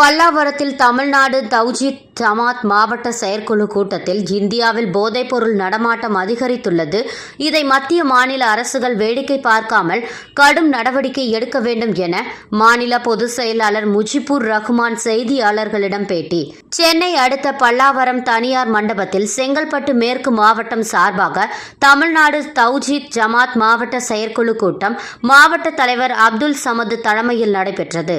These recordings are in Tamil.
பல்லாவரத்தில் தமிழ்நாடு தௌஜித் ஜமாத் மாவட்ட செயற்குழு கூட்டத்தில் இந்தியாவில் போதைப்பொருள் நடமாட்டம் அதிகரித்துள்ளது. இதை மத்திய மாநில அரசுகள் வேடிக்கை பார்க்காமல் கடும் நடவடிக்கை எடுக்க வேண்டும் என மாநில பொதுச் செயலாளர் முஜிபுர் ரஹ்மான் செய்தியாளர்களிடம் பேட்டி. சென்னை அடுத்த பல்லாவரம் தனியார் மண்டபத்தில் செங்கல்பட்டு மேற்கு மாவட்டம் சார்பாக தமிழ்நாடு தௌஜித் ஜமாத் மாவட்ட செயற்குழு கூட்டம் மாவட்ட தலைவர் அப்துல் சமது தலைமையில் நடைபெற்றது.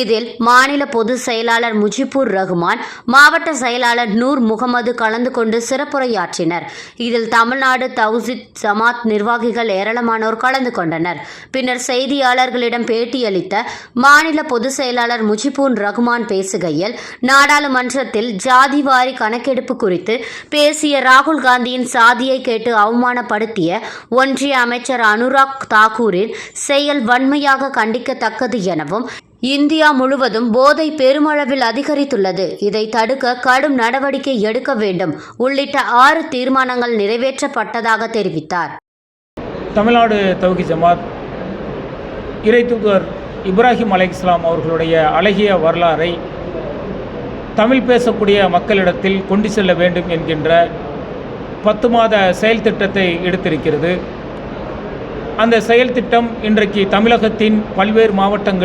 இதில் மாநில பொதுச் செயலாளர் முஜிபுர் ரஹ்மான் மாவட்ட செயலாளர் நூர் முகமது கலந்து கொண்டு சிறப்புரையாற்றினர். இதில் தமிழ்நாடு தௌசித் ஜமாத் நிர்வாகிகள் ஏராளமானோர் கலந்து கொண்டனர். பின்னர் செய்தியாளர்களிடம் பேட்டியளித்த மாநில பொதுச் செயலாளர் முஜிபூன் ரகுமான் பேசுகையில் நாடாளுமன்றத்தில் ஜாதிவாரி கணக்கெடுப்பு குறித்து பேசிய ராகுல் காந்தியின் சாதியை கேட்டு அவமானப்படுத்திய ஒன்றிய அமைச்சர் அனுராக் தாக்கூரின் செயல் வன்மையாக கண்டிக்கத்தக்கது எனவும் இந்தியா முழுவதும் போதை பெருமளவில் அதிகரித்துள்ளது. இதை தடுக்க கடும் நடவடிக்கை எடுக்க வேண்டும். உள்ளிட்ட ஆறு தீர்மானங்கள் நிறைவேற்றப்பட்டதாக தெரிவித்தார். தமிழ்நாடு தவுகி ஜமாத் இறை தூதர் இப்ராஹிம் அலைஹிஸ்லாம் அவர்களுடைய அழகிய வரலாறை தமிழ் பேசக்கூடிய மக்களிடத்தில் கொண்டு செல்ல வேண்டும் என்கின்ற பத்து மாத செயல் திட்டத்தை எடுத்திருக்கிறது. அந்த செயல் திட்டம் இன்றைக்கு தமிழகத்தின் பல்வேறு மாவட்டங்களில்